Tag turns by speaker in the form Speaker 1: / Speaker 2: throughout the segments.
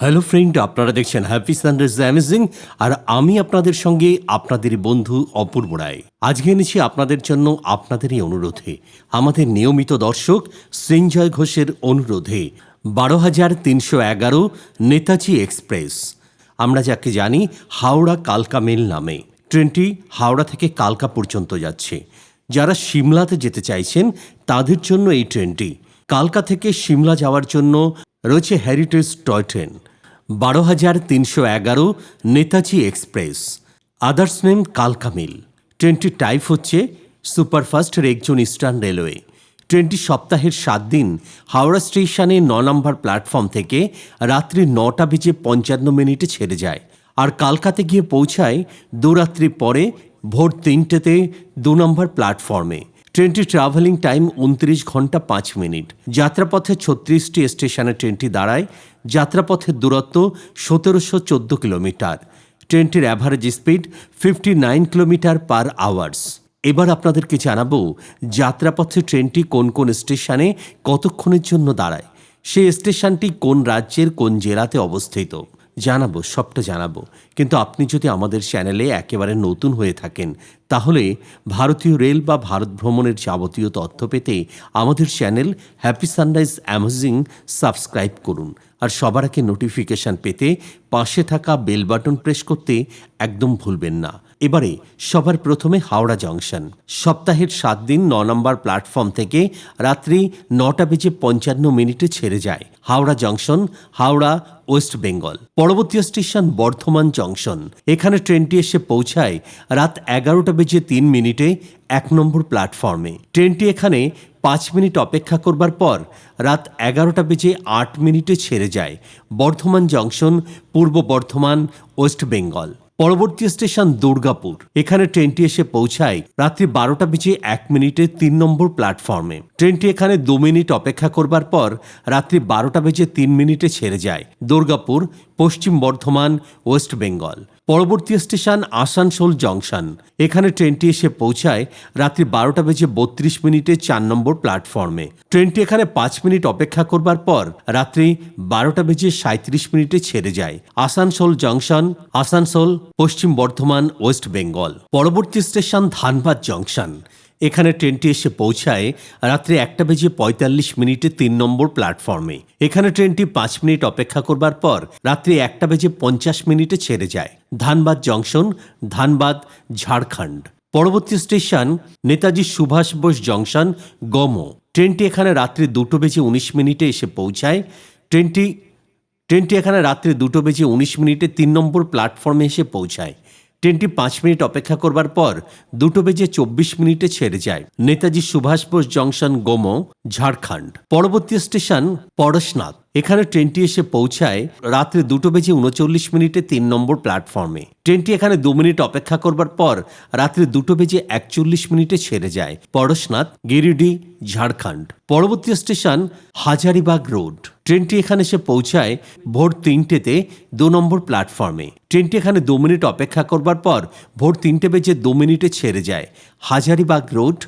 Speaker 1: Hello friend আপনারা দেখছেন happy Sundays amazing আর আমি আপনাদের সঙ্গে আপনাদের বন্ধু অপূর্ব রায়। আজকে এনেছি আপনাদের জন্য আপনাদেরই অনুরোধে। আমাদের নিয়মিত দর্শক সৃঞ্জয় ঘোষের অনুরোধে। বারো হাজার তিনশো এগারো নেতাজি এক্সপ্রেস। আমরা যাকে জানি হাওড়া কালকা মেল নামে। ট্রেনটি হাওড়া থেকে কালকা পর্যন্ত যাচ্ছে। যারা সিমলাতে যেতে চাইছেন, তাদের জন্য এই ট্রেনটি। কালকা থেকে সিমলা যাওয়ার জন্য রয়েছে হেরিটেজ টয় ট্রেন বারো হাজার তিনশো এগারো নেতাজি এক্সপ্রেস। আদার্স নেম কালকা মিল ট্রেনটির টাইপ হচ্ছে সুপারফাস্ট রেকজন ইস্টার্ন রেলওয়ে। ট্রেনটি সপ্তাহের সাত দিন হাওড়া স্টেশনে ন নম্বর প্ল্যাটফর্ম থেকে রাত্রি নটা বেজে পঞ্চান্ন মিনিটে ছেড়ে যায় আর কালকাতে গিয়ে পৌঁছায় দুরাত্রি পরে ভোর তিনটেতে দু নম্বর প্ল্যাটফর্মে। ট্রেনটি ট্রাভেলিং টাইম উনত্রিশ ঘণ্টা পাঁচ মিনিট। যাত্রাপথে ছত্রিশটি স্টেশনে ট্রেনটি দাঁড়ায় যাত্রাপথের দূরত্ব সতেরোশো চোদ্দ কিলোমিটার। ট্রেনটির average speed fifty nine kilometre per hours এবার আপনাদেরকে জানাব, যাত্রাপথে ট্রেনটি কোন কোন স্টেশনে কতক্ষণের জন্য দাঁড়ায়? সেই স্টেশনটি কোন রাজ্যের কোন জেলাতে অবস্থিত? জানাব, সবটা জানাব। কিন্তু আপনি যদি আমাদের চ্যানেলে একেবারে নতুন হয়ে থাকেন, তাহলে ভারতীয় রেল বা ভারত ভ্রমণের যাবতীয় তথ্য পেতে আমাদের channel happy sunrise amazing subscribe করুন। আর সবার আগে নোটিফিকেশন পেতে পাশে থাকা বেল বাটন প্রেস করতে একদম ভুলবেন না। এবারে সবার প্রথমে হাওড়া জংশন সপ্তাহের সাত দিন ন নম্বর প্ল্যাটফর্ম থেকে রাত্রি নটা বেজে পঞ্চান্ন মিনিটে ছেড়ে যায়। হাওড়া জংশন হাওড়া ওয়েস্ট বেঙ্গল পরবর্তী স্টেশন বর্ধমান জংশন এখানে ট্রেনটি এসে পৌঁছায় রাত এগারোটা বেজে তিন মিনিটে এক নম্বর প্ল্যাটফর্মে ট্রেনটি এখানে পাঁচ মিনিট অপেক্ষা করবার পর রাত এগারোটা বেজে আট মিনিটে ছেড়ে যায় বর্ধমান জংশন, পূর্ব বর্ধমান, ওয়েস্ট বেঙ্গল। পরবর্তী স্টেশন দুর্গাপুর। এখানে ট্রেনটি এসে পৌঁছায় রাত্রি বারোটা বেজে এক মিনিটে তিন নম্বর প্ল্যাটফর্মে। ট্রেনটি এখানে দু মিনিট অপেক্ষা করবার পর রাত্রি বারোটা বেজে তিন মিনিটে ছেড়ে যায় দুর্গাপুর, পশ্চিম বর্ধমান, ওয়েস্ট বেঙ্গল। পরবর্তী স্টেশন আসানসোল জংশন। এখানে ট্রেনটি এসে পৌঁছায় রাত্রি বারোটা বেজে বত্রিশ মিনিটে চার নম্বর প্ল্যাটফর্মে। ট্রেনটি এখানে পাঁচ মিনিট অপেক্ষা করবার পর রাত্রি বারোটা বেজে সাঁত্রিশ মিনিটে ছেড়ে যায়। আসানসোল জংশন, আসানসোল, পশ্চিম বর্ধমান, ওয়েস্ট বেঙ্গল। পরবর্তী স্টেশন ধানবাদ জংশন। এখানে ট্রেনটি এসে পৌঁছায় রাত্রি একটা বেজে পঁয়তাল্লিশ মিনিটে তিন নম্বর প্ল্যাটফর্মে। এখানে ট্রেনটি পাঁচ মিনিট অপেক্ষা করবার পর রাত্রি একটা বেজে পঞ্চাশ মিনিটে ছেড়ে যায়। ধানবাদ জংশন, ধানবাদ, ঝাড়খণ্ড। পরবর্তী স্টেশন নেতাজি সুভাষ বোস জংশন, গমো। ট্রেনটি এখানে রাত্রি দুটো বেজে উনিশ মিনিটে এসে পৌঁছায়। ট্রেনটি ট্রেনটি এখানে রাত্রি দুটো বেজে উনিশ মিনিটে তিন নম্বর প্ল্যাটফর্মে এসে পৌঁছায়। ট্রেনটি পাঁচ মিনিট অপেক্ষা করবার পর দুটো বেজে চব্বিশ মিনিটে ছেড়ে যায়। নেতাজি সুভাষ বোস জংশন গোমো, ঝাড়খণ্ড। পরবর্তী স্টেশন পরশনাথ। এখানে ট্রেনটি এসে পৌঁছায় রাত্রে দুটো বেজে উনচল্লিশ মিনিটে তিন নম্বর প্ল্যাটফর্মে। ট্রেনটি এখানে দু মিনিট অপেক্ষা করবার পর রাত্রে দুটো বেজে একচল্লিশ মিনিটে ছেড়ে যায়। পরশনাথ গিরিডি ঝাড়খণ্ড। পরবর্তী স্টেশন হাজারিবাগ রোড। ট্রেনটি এখানে এসে পৌঁছায় ভোর তিনটেতে দু নম্বর প্ল্যাটফর্মে। ট্রেনটি এখানে দু মিনিট অপেক্ষা করবার পর ভোর তিনটে বেজে দু মিনিটে ছেড়ে যায় হাজারিবাগ রোড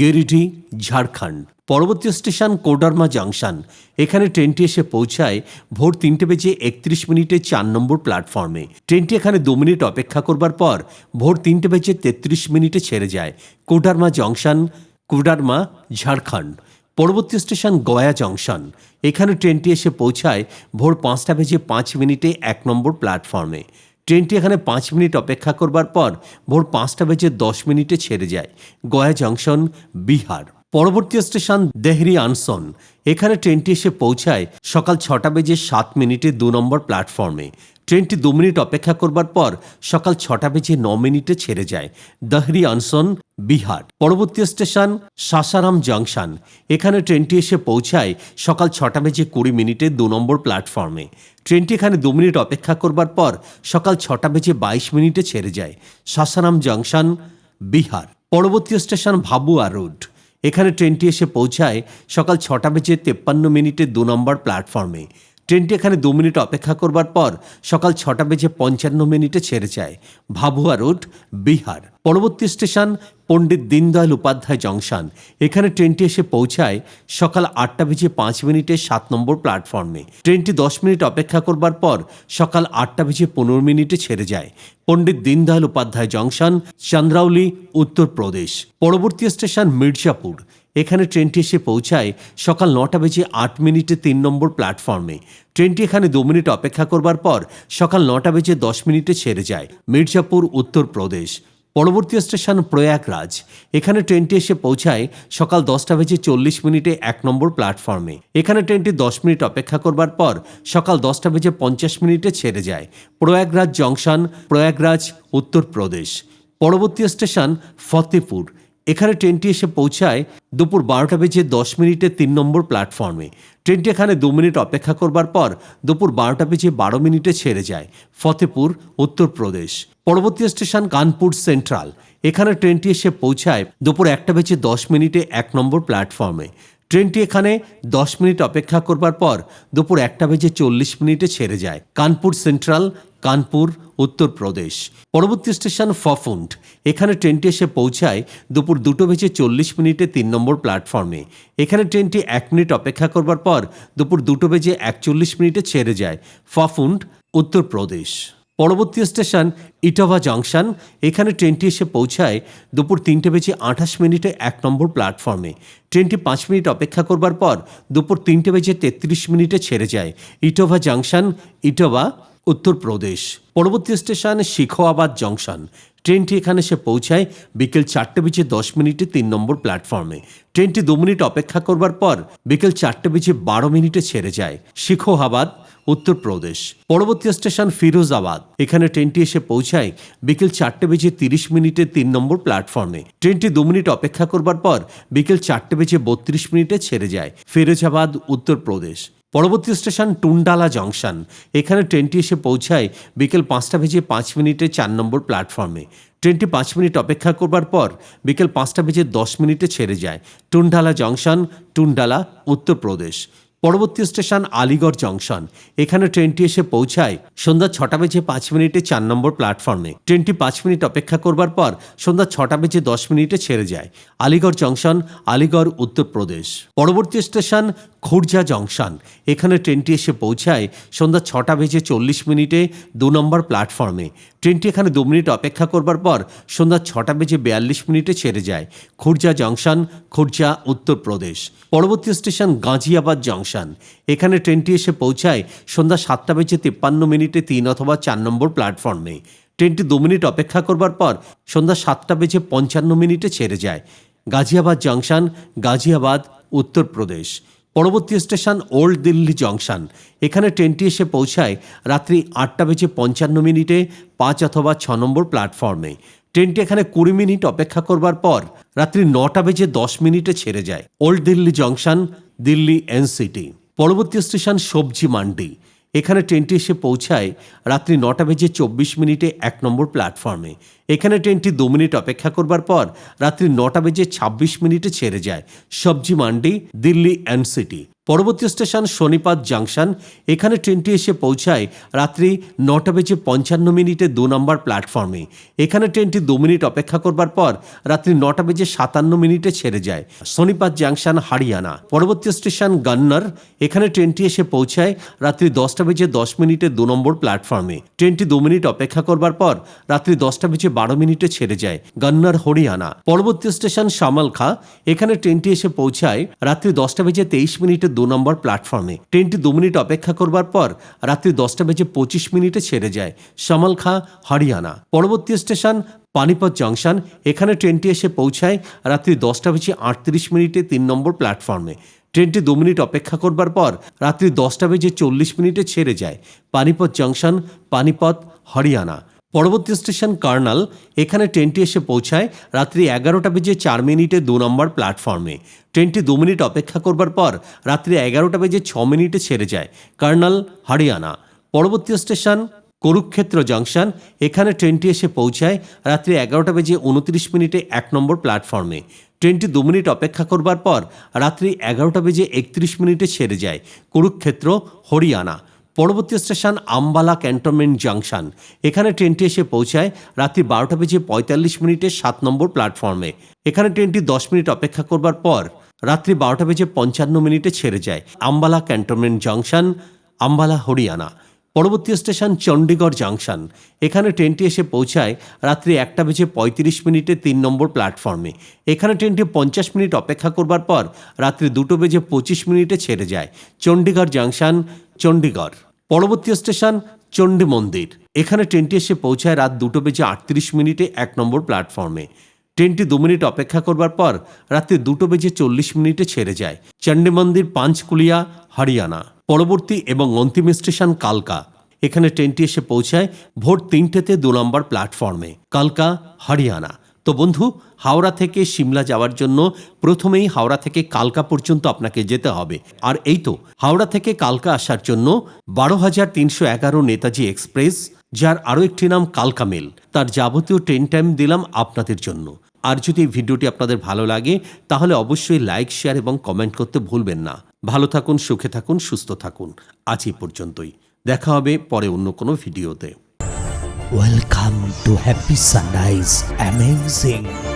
Speaker 1: গেরিডি ঝাড়খণ্ড। পরবর্তী স্টেশন কোডারমা জাংশন। এখানে ট্রেনটি এসে পৌঁছায় ভোর তিনটে বেজে একত্রিশ মিনিটে চার নম্বর প্ল্যাটফর্মে। ট্রেনটি এখানে দু মিনিট অপেক্ষা করবার পর ভোর তিনটে বেজে তেত্রিশ মিনিটে ছেড়ে যায়। কোডারমা জংশন, কোডারমা ঝাড়খণ্ড। পরবর্তী স্টেশন গয়া জংশন। এখানে ট্রেনটি এসে পৌঁছায় ভোর পাঁচটা বেজে পাঁচ মিনিটে এক নম্বর প্ল্যাটফর্মে। ট্রেনটি এখানে পাঁচ মিনিট অপেক্ষা করবার পর ভোর পাঁচটা বেজে দশ মিনিটে ছেড়ে যায়। গয়া জংশন, বিহার। পরবর্তী স্টেশন দেহরি আনসন। এখানে ট্রেনটি এসে পৌঁছায় সকাল ছটা বেজে সাত মিনিটে দু নম্বর প্ল্যাটফর্মে। ট্রেনটি দু মিনিট অপেক্ষা করবার পর সকাল ছটা বেজে ন মিনিটে ছেড়ে যায়। দহরি আনসন, বিহার। পরবর্তী স্টেশন সাসারাম জংশন। এখানে ট্রেনটি এসে পৌঁছায় সকাল ছটা বেজে কুড়ি মিনিটে দু নম্বর প্ল্যাটফর্মে। ট্রেনটি এখানে দু মিনিট অপেক্ষা করবার পর সকাল ছটা বেজে বাইশ মিনিটে ছেড়ে যায়। সাসারাম জংশন, বিহার। পরবর্তী স্টেশন ভাবুয়া রোড। এখানে ট্রেনটি এসে পৌঁছায় সকাল ছটা বেজে তেপ্পান্ন মিনিটে দু নম্বর প্ল্যাটফর্মে। ট্রেনটি এখানে দু মিনিট অপেক্ষা করবার পর সকাল ছটা বেজে পঞ্চান্ন মিনিটে ছেড়ে যায়। ভাবুয়া রোড, বিহার। পরবর্তী স্টেশন পণ্ডিত দীনদয়াল উপাধ্যায় জংশন। এখানে ট্রেনটি এসে পৌঁছায় সকাল আটটা বেজে পাঁচ মিনিটে সাত নম্বর প্ল্যাটফর্মে। ট্রেনটি দশ মিনিট অপেক্ষা করবার পর সকাল আটটা বেজে পনেরো মিনিটে ছেড়ে যায়। পণ্ডিত দীনদয়াল উপাধ্যায় জংশন, চন্দ্রাউলি, উত্তরপ্রদেশ। পরবর্তী স্টেশন মির্জাপুর। এখানে ট্রেনটি এসে পৌঁছায় সকাল নটা বেজে আট মিনিটে তিন নম্বর প্ল্যাটফর্মে। ট্রেনটি এখানে দু মিনিট অপেক্ষা করবার পর সকাল নটা বেজে দশ মিনিটে ছেড়ে যায় মির্জাপুর উত্তরপ্রদেশ পরবর্তী স্টেশন প্রয়াগরাজ। এখানে ট্রেনটি এসে পৌঁছায় সকাল দশটা বেজে চল্লিশ মিনিটে এক নম্বর প্ল্যাটফর্মে। এখানে ট্রেনটি দশ মিনিট অপেক্ষা করবার পর সকাল দশটা বেজে পঞ্চাশ মিনিটে ছেড়ে যায় প্রয়াগরাজ জংশন, প্রয়াগরাজ উত্তরপ্রদেশ পরবর্তী স্টেশন ফতেপুর। এখানে ট্রেনটি এসে পৌঁছায় দুপুর বারোটা বেজে দশ মিনিটে তিন নম্বর প্ল্যাটফর্মে। ট্রেনটি এখানে দু মিনিট অপেক্ষা করবার পর দুপুর বারোটা বেজে বারো মিনিটে ছেড়ে যায়, ফতেপুর, উত্তরপ্রদেশ। পরবর্তী স্টেশন কানপুর সেন্ট্রাল। এখানে ট্রেনটি এসে পৌঁছায় দুপুর একটা বেজে দশ মিনিটে এক নম্বর প্ল্যাটফর্মে। ট্রেনটি এখানে দশ মিনিট অপেক্ষা করবার পর দুপুর একটা বেজে চল্লিশ মিনিটে ছেড়ে যায়। কানপুর সেন্ট্রাল, কানপুর, উত্তরপ্রদেশ। পরবর্তী স্টেশন ফফুন্ড। এখানে ট্রেনটি এসে পৌঁছায় দুপুর দুটো বেজে চল্লিশ মিনিটে তিন নম্বর প্ল্যাটফর্মে। এখানে ট্রেনটি এক মিনিট অপেক্ষা করবার পর দুপুর দুটো বেজে একচল্লিশ মিনিটে ছেড়ে যায়। ফফুন্ড, উত্তরপ্রদেশ। পরবর্তী স্টেশন ইটাভা জংশন। এখানে ট্রেনটি এসে পৌঁছায় দুপুর তিনটে বেজে আঠাশ মিনিটে এক নম্বর প্ল্যাটফর্মে। ট্রেনটি পাঁচ মিনিট অপেক্ষা করবার পর দুপুর তিনটে বেজে তেত্রিশ মিনিটে ছেড়ে যায় ইটোভা জংশন, ইটোভা, উত্তরপ্রদেশ। পরবর্তী স্টেশন শিখোয়াবাদ জংশন। ট্রেনটি এখানে এসে পৌঁছায় বিকেল চারটে বেজে দশ মিনিটে তিন নম্বর প্ল্যাটফর্মে। ট্রেনটি দু মিনিট অপেক্ষা করবার পর বিকেল চারটে বেজে বারো মিনিটে ছেড়ে যায় শিখোহাবাদ, উত্তরপ্রদেশ। পরবর্তী স্টেশন ফিরোজাবাদ। এখানে ট্রেনটি এসে পৌঁছায় বিকেল চারটে বেজে তিরিশ মিনিটে তিন নম্বর প্ল্যাটফর্মে। ট্রেনটি দু মিনিট অপেক্ষা করবার পর বিকেল চারটে বেজে বত্রিশ মিনিটে ছেড়ে যায় ফিরোজাবাদ, উত্তরপ্রদেশ। পরবর্তী স্টেশন টুন্ডালা জংশন। এখানে ট্রেনটি এসে পৌঁছায় বিকেল পাঁচটা বেজে পাঁচ মিনিটে চার নম্বর প্ল্যাটফর্মে। ট্রেনটি পাঁচ মিনিট অপেক্ষা করবার পর বিকেল পাঁচটা বেজে দশ মিনিটে ছেড়ে যায়। টুন্ডালা জংশন, টুন্ডালা, উত্তরপ্রদেশ। পরবর্তী স্টেশন আলিগড় জংশন। এখানে ট্রেনটি এসে পৌঁছায় সন্ধ্যা ছটা বেজে পাঁচ মিনিটে চার নম্বর প্ল্যাটফর্মে। ট্রেনটি পাঁচ মিনিট অপেক্ষা করবার পর সন্ধ্যা ছটা বেজে দশ মিনিটে ছেড়ে যায়। আলিগড় জংশন, আলিগড় উত্তরপ্রদেশ পরবর্তী স্টেশন খুরজা জংশন। এখানে ট্রেনটি এসে পৌঁছায় সন্ধ্যা ছটা বেজে চল্লিশ মিনিটে দু নম্বর প্ল্যাটফর্মে। ট্রেনটি এখানে দু মিনিট অপেক্ষা করবার পর সন্ধ্যা ছটা বেজে বিয়াল্লিশ মিনিটে ছেড়ে যায়। খুরজা জংশন, খুরজা উত্তরপ্রদেশ পরবর্তী স্টেশন গাজিয়াবাদ জংশন। এখানে ট্রেনটি এসে পৌঁছায় সন্ধ্যা সাতটা বেজে তিপ্পান্ন মিনিটে তিন অথবা চার নম্বর প্ল্যাটফর্মে। ট্রেনটি দু মিনিট অপেক্ষা করবার পর সন্ধ্যা সাতটা বেজে পঞ্চান্ন মিনিটে ছেড়ে যায়। গাজিয়াবাদ জংশন, গাজিয়াবাদ, উত্তরপ্রদেশ। পরবর্তী স্টেশন ওল্ড দিল্লি জংশন। এখানে ট্রেনটি এসে পৌঁছায় রাত্রি আটটা বেজে পঞ্চান্ন মিনিটে পাঁচ অথবা ছ নম্বর প্ল্যাটফর্মে। ট্রেনটি এখানে কুড়ি মিনিট অপেক্ষা করবার পর রাত্রি নটা বেজে দশ মিনিটে ছেড়ে যায়। Old Delhi junction, Delhi NCT. পরবর্তী স্টেশন সবজি মান্ডি। এখানে ট্রেনটি এসে পৌঁছায় রাত্রি নটা বেজে চব্বিশ মিনিটে এক নম্বর প্ল্যাটফর্মে। এখানে ট্রেনটি দু মিনিট অপেক্ষা করবার পর রাত্রি নটা বেজে ছাব্বিশ মিনিটে ছেড়ে যায়। সবজি মান্ডি, দিল্লি এনসিটি পরবর্তী স্টেশন শনিপাত জাংশন। এখানে ট্রেনটি এসে পৌঁছায় রাত্রি নটা বেজে পঞ্চান্ন মিনিটে দু নম্বর প্ল্যাটফর্মে। এখানে ট্রেনটি দু মিনিট অপেক্ষা করবার পর রাত্রি নটা বেজে সাতান্ন মিনিটে ছেড়ে যায়। শনিপাত জাংশন, হারিয়ানা। পরবর্তী স্টেশন গান্নার। এখানে ট্রেনটি এসে পৌঁছায় রাত্রি দশটা বেজে দশ মিনিটে দু নম্বর প্ল্যাটফর্মে। ট্রেনটি দু মিনিট অপেক্ষা করবার পর রাত্রি দশটা বেজে বারো মিনিটে ছেড়ে যায় গান্নার, হরিয়ানা। পরবর্তী স্টেশন শামালখা এখানে ট্রেনটি এসে পৌঁছায় রাত্রি দশটা বেজে তেইশ মিনিটে দু নম্বর প্ল্যাটফর্মে। ট্রেনটি দু মিনিট অপেক্ষা করবার পর রাত্রি দশটা বেজে পঁচিশ মিনিটে ছেড়ে যায় শামালখা হরিয়ানা। পরবর্তী স্টেশন পানিপত জংশন, এখানে ট্রেনটি এসে পৌঁছায় রাত্রি দশটা বেজে আটত্রিশ মিনিটে তিন নম্বর প্ল্যাটফর্মে। ট্রেনটি দু মিনিট অপেক্ষা করবার পর রাত্রি দশটা বেজে চল্লিশ মিনিটে ছেড়ে যায় পানিপত জংশন পানিপত হরিয়ানা। পরবর্তী স্টেশন কার্নাল, এখানে ট্রেনটি এসে পৌঁছায় রাত্রি এগারোটা বেজে চার মিনিটে দু নম্বর প্ল্যাটফর্মে। ট্রেনটি দু মিনিট অপেক্ষা করবার পর রাত্রি এগারোটা বেজে ছ মিনিটে ছেড়ে যায়, কার্নাল, হরিয়ানা। পরবর্তী স্টেশন, কুরুক্ষেত্র জংশন, এখানে ট্রেনটি এসে পৌঁছায় রাত্রি এগারোটা বেজে উনত্রিশ মিনিটে এক নম্বর প্ল্যাটফর্মে। ট্রেনটি দু মিনিট অপেক্ষা করবার পর রাত্রি এগারোটা বেজে একত্রিশ মিনিটে ছেড়ে যায়, কুরুক্ষেত্র, হরিয়ানা। পরবর্তী স্টেশন আম্বালা ক্যান্টনমেন্ট জাংশন। এখানে ট্রেনটি এসে পৌঁছায় রাত্রি বারোটা বেজে পঁয়তাল্লিশ মিনিটে সাত নম্বর প্ল্যাটফর্মে। এখানে ট্রেনটি দশ মিনিট অপেক্ষা করবার পর রাত্রি বারোটা বেজে পঞ্চান্ন মিনিটে ছেড়ে যায় আম্বালা ক্যান্টনমেন্ট জাংশন, আম্বালা, হরিয়ানা। পরবর্তী স্টেশন চণ্ডীগড় জাংশন। এখানে ট্রেনটি এসে পৌঁছায় রাত্রি একটা বেজে পঁয়ত্রিশ মিনিটে তিন নম্বর প্ল্যাটফর্মে। এখানে ট্রেনটি পঞ্চাশ মিনিট অপেক্ষা করবার পর রাত্রি দুটো বেজে পঁচিশ মিনিটে ছেড়ে যায়। চণ্ডীগড় জাংশন চণ্ডীগড় পরবর্তী স্টেশন চণ্ডী মন্দির এখানে ট্রেনটি এসে পৌঁছায় রাত দুটো বেজে আটত্রিশ মিনিটে এক নম্বর প্ল্যাটফর্মে। ট্রেনটি দু মিনিট অপেক্ষা করবার পর রাত্রি দুটো বেজে চল্লিশ মিনিটে ছেড়ে যায়। চণ্ডী মন্দির পাঁচকুলিয়া হরিয়ানা। পরবর্তী এবং অন্তিম স্টেশন কালকা। এখানে ট্রেনটি এসে পৌঁছায় ভোর তিনটেতে দু নম্বর প্ল্যাটফর্মে। কালকা, হরিয়ানা। তো বন্ধু, হাওড়া থেকে সিমলা যাওয়ার জন্য প্রথমেই হাওড়া থেকে কালকা পর্যন্ত আপনাকে যেতে হবে। আর এই তো, হাওড়া থেকে কালকা আসার জন্য বারো হাজার তিনশো এগারো নেতাজি এক্সপ্রেস, যার আরও একটি নাম কালকা মেল। তার যাবতীয় ট্রেন টাইম দিলাম আপনাদের জন্য। আর যদি এই ভিডিওটি আপনাদের ভালো লাগে, তাহলে অবশ্যই লাইক, শেয়ার এবং কমেন্ট করতে ভুলবেন না। ভালো থাকুন, সুখে থাকুন, সুস্থ থাকুন। আজ এই পর্যন্তই। দেখা হবে পরে অন্য কোনো ভিডিওতে।
Speaker 2: Welcome to happy sunrise Amazing